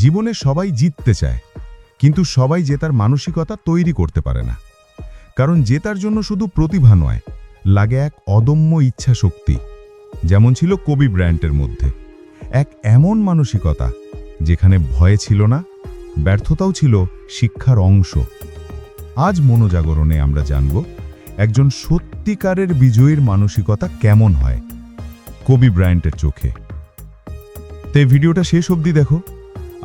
জীবনে সবাই জিততে চায়, কিন্তু সবাই জেতার মানসিকতা তৈরি করতে পারে না। কারণ জেতার জন্য শুধু প্রতিভা নয়, লাগে এক অদম্য ইচ্ছা শক্তি যেমন ছিল কবি ব্র্যান্ডের মধ্যে। এক এমন মানসিকতা, যেখানে ভয় ছিল না, ব্যর্থতাও ছিল শিক্ষার অংশ। আজ মনোজাগরণে আমরা জানব, একজন সত্যিকারের বিজয়ীর মানসিকতা কেমন হয়, কবি ব্র্যান্ডের চোখে। তে ভিডিওটা শেষ অবধি দেখো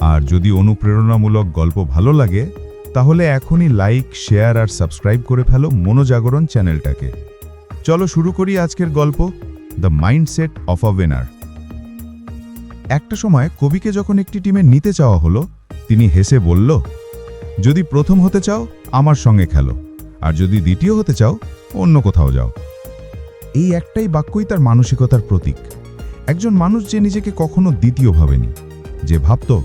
আর যদি অনুপ্রেরণামূলক গল্প ভালো লাগে, তাহলে এখনই লাইক, শেয়ার আর সাবস্ক্রাইব করে ফেলো মনোজাগরণ চ্যানেলটাকে। চলো শুরু করি আজকের গল্প the mindset of a winner একটা সময় কবিকে যখন একটি টিমে নিতে চাওয়া হলো, তিনি হেসে বলল, যদি প্রথম হতে চাও, আমার সঙ্গে খেলো। আর যদি দ্বিতীয় হতে চাও, অন্য কোথাও যাও। এই একটাই বাক্যই তার মানসিকতার প্রতীক। একজন মানুষ যে নিজেকে কখনো দ্বিতীয় ভাবেনি, যে ভাবত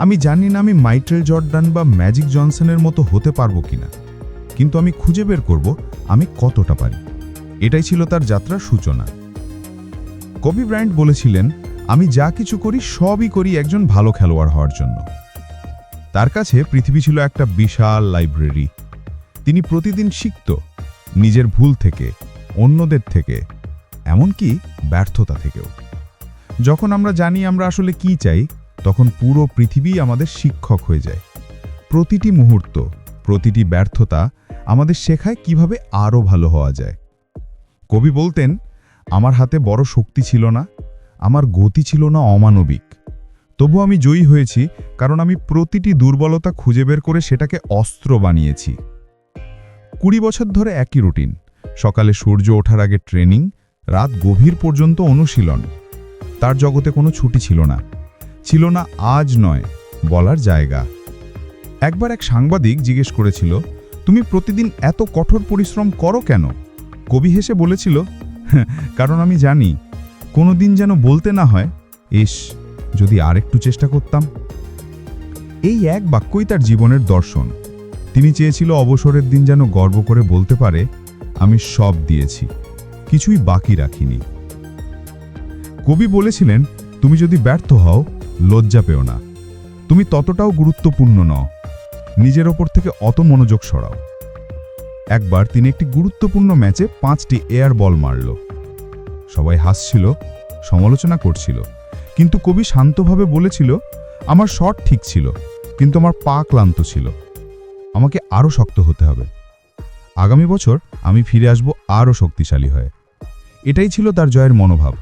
আমি জানি না আমি মাইটেল জর্ডান বা ম্যাজিক জনসনের মতো হতে পারব কিনা। কিন্তু আমি খুঁজে বের করব আমি কতটা পারি। এটাই ছিল তার যাত্রার সূচনা। কবি ব্র্যান্ড বলেছিলেন, আমি যা কিছু করি সবই করি একজন ভালো খেলোয়াড় হওয়ার জন্য। তার কাছে পৃথিবী ছিল একটা বিশাল লাইব্রেরি। তিনি প্রতিদিন শিখত নিজের ভুল থেকে, অন্যদের থেকে, এমনকি ব্যর্থতা থেকেও। যখন আমরা জানি আমরা আসলে কি চাই তখন পুরো পৃথিবী আমাদের শিক্ষক হয়ে যায়। প্রতিটি মুহূর্ত, প্রতিটি ব্যর্থতা আমাদের শেখায় কীভাবে আরও ভালো হওয়া যায়। কবি বলতেন, আমার হাতে বড় শক্তি ছিল না, আমার গতি ছিল না অমানবিক। তবু আমি জয়ী হয়েছি, কারণ আমি প্রতিটি দুর্বলতা খুঁজে বের করে সেটাকে অস্ত্র বানিয়েছি। কুড়ি বছর ধরে একই রুটিন। সকালে সূর্য ওঠার আগে ট্রেনিং, রাত গভীর পর্যন্ত অনুশীলন। তার জগতে কোনো ছুটি ছিল না। ছিল না আজ নয় বলার জায়গা। একবার এক সাংবাদিক জিজ্ঞেস করেছিল তুমি প্রতিদিন এত কঠোর পরিশ্রম করো কেন? কবি হেসে বলেছিল "হ্যাঁ, কারণ আমি জানি কোনো দিন যেন বলতে না হয় এস যদি আরেকটু চেষ্টা করতাম। এই এক বাক্যই তার জীবনের দর্শন। তিনি চেয়েছিল অবসরের দিন যেন গর্ব করে বলতে পারে আমি সব দিয়েছি কিছুই বাকি রাখিনি। কবি বলেছিলেন তুমি যদি ব্যর্থ হও লজ্জা পেও না। তুমি ততটাও গুরুত্বপূর্ণ নও। নিজের ওপর থেকে অত মনোযোগ সরাও। একবার তিনি একটি গুরুত্বপূর্ণ ম্যাচে পাঁচটি এয়ার বল মারল। সবাই হাসছিল, সমালোচনা করছিল। কিন্তু কবি শান্তভাবে বলেছিল, আমার শট ঠিক ছিল, কিন্তু আমার পা ক্লান্ত ছিল। আমাকে আরও শক্ত হতে হবে। আগামী বছর আমি ফিরে আসব আরও শক্তিশালী হয়ে। এটাই ছিল তার জয়ের মনোভাব।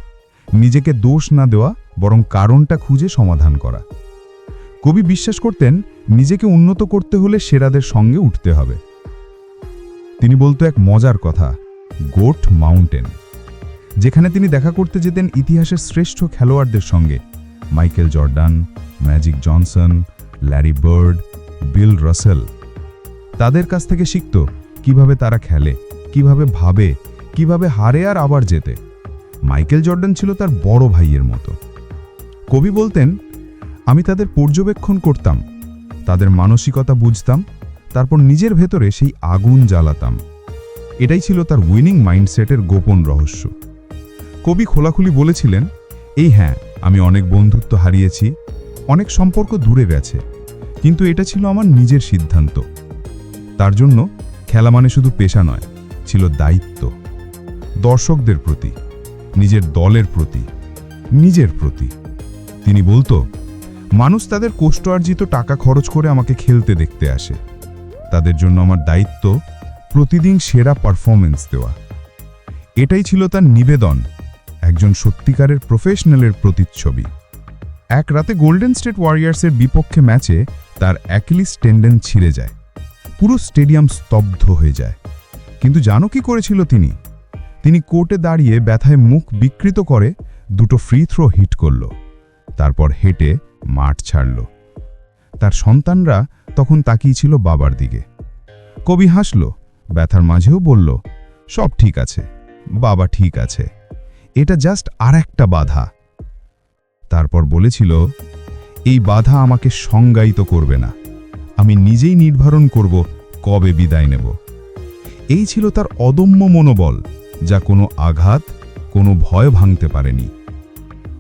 নিজেকে দোষ না দেওয়া, বরং কারণটা খুঁজে সমাধান করা। কবি বিশ্বাস করতেন, নিজেকে উন্নত করতে হলে সেরাদের সঙ্গে উঠতে হবে। তিনি বলতো এক মজার কথা, গোট মাউন্টেন, যেখানে তিনি দেখা করতে যেতেন ইতিহাসের শ্রেষ্ঠ খেলোয়াড়দের সঙ্গে। Michael Jordan, Magic Johnson, Larry Bird, Bill Russell. তাদের কাছ থেকে শিখত, কীভাবে তারা খেলে, কীভাবে ভাবে, কীভাবে হারে আর আবার জেতে। মাইকেল জর্ডান ছিল তার বড় ভাইয়ের মতো। কবি বলতেন, আমি তাদের পর্যবেক্ষণ করতাম, তাদের মানসিকতা বুঝতাম, তারপর নিজের ভেতরে সেই আগুন জ্বালাতাম। এটাই ছিল তার উইনিং মাইন্ডসেটের গোপন রহস্য। কবি খোলাখুলি বলেছিলেন, এই হ্যাঁ আমি অনেক বন্ধুত্ব হারিয়েছি, অনেক সম্পর্ক দূরে গেছে, কিন্তু এটা ছিল আমার নিজের সিদ্ধান্ত। তার জন্য খেলা মানে শুধু পেশা নয়, ছিল দায়িত্ব, দর্শকদের প্রতি। নিজের দলের প্রতি, নিজের প্রতি। তিনি বলতো, মানুষ তাদের কষ্টার্জিত টাকা খরচ করে আমাকে খেলতে দেখতে আসে। তাদের জন্য আমার দায়িত্ব প্রতিদিন সেরা পারফরমেন্স দেওয়া। এটাই ছিল তার নিবেদন, একজন সত্যিকারের প্রফেশনালের প্রতিচ্ছবি। এক রাতে গোল্ডেন স্টেট ওয়ারিয়ার্সের বিপক্ষে ম্যাচে তার অ্যাকিলিস টেন্ডেন ছিঁড়ে যায়। পুরো স্টেডিয়াম স্তব্ধ হয়ে যায়। কিন্তু জানো কি করেছিল তিনি? তিনি কোর্টে দাঁড়িয়ে ব্যথায় মুখ বিকৃত করে দুটো ফ্রি থ্রো হিট করল। তারপর হেঁটে মাঠ ছাড়ল। তার সন্তানরা তখন তাকিয়েছিল বাবার দিকে। কবি হাসল, ব্যথার মাঝেও বলল, সব ঠিক আছে, বাবা ঠিক আছে, এটা জাস্ট আর একটা বাধা। তারপর বলেছিল, এই বাধা আমাকে সংজ্ঞায়িত করবে না, আমি নিজেই নির্ধারণ করব কবে বিদায় নেব। এই ছিল তার অদম্য মনোবল। যা কোনো আঘাত, কোনো ভয় ভাঙতে পারেনি।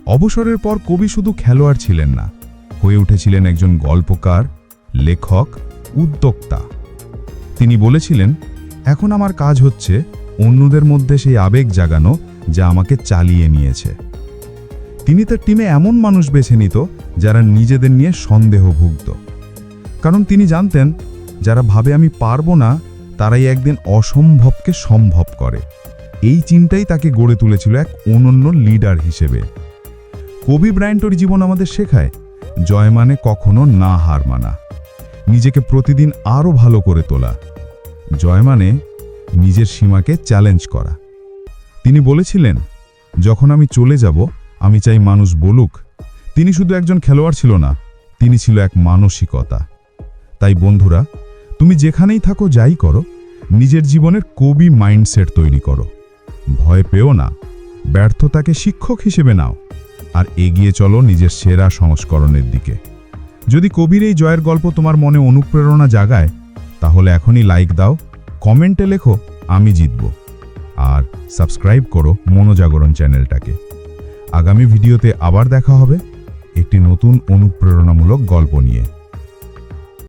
অবসরের পর কবি শুধু খেলোয়াড় ছিলেন না, হয়ে উঠেছিলেন একজন গল্পকার, লেখক, উদ্যোক্তা। তিনি বলেছিলেন, এখন আমার কাজ হচ্ছে অন্যদের মধ্যে সেই আবেগ জাগানো যা আমাকে চালিয়ে নিয়েছে। তিনি তার টিমে এমন মানুষ বেছে নিত যারা নিজেদের নিয়ে সন্দেহভুক্ত। কারণ তিনি জানতেন, যারা ভাবে আমি পারব না, তারাই একদিন অসম্ভবকে সম্ভব করে। এই চিন্তাই তাকে গড়ে তুলেছিল এক অনন্য লিডার হিসেবে। কবি ব্রায়ন্টর জীবন আমাদের শেখায়, জয় মানে কখনো না হার মানা। নিজেকে প্রতিদিন আরও ভালো করে তোলা। জয় মানে নিজের সীমাকে চ্যালেঞ্জ করা। তিনি বলেছিলেন, যখন আমি চলে যাব, আমি চাই মানুষ বলুক, তিনি শুধু একজন খেলোয়াড় ছিল না, তিনি ছিল এক মানসিকতা। তাই বন্ধুরা, তুমি যেখানেই থাকো যাই করো, নিজের জীবনের কবি মাইন্ডসেট তৈরি করো। ভয় পেও না। ব্যর্থতাকে শিক্ষক হিসেবে নাও আর এগিয়ে চলো নিজের সেরা সংস্করণের দিকে। যদি কবির এই জয়ের গল্প তোমার মনে অনুপ্রেরণা জাগায়, তাহলে এখনই লাইক দাও কমেন্টে লেখো, আমি জিতব। আর সাবস্ক্রাইব করো মনোজাগরণ চ্যানেলটাকে। আগামী ভিডিওতে আবার দেখা হবে একটি নতুন অনুপ্রেরণামূলক গল্প নিয়ে।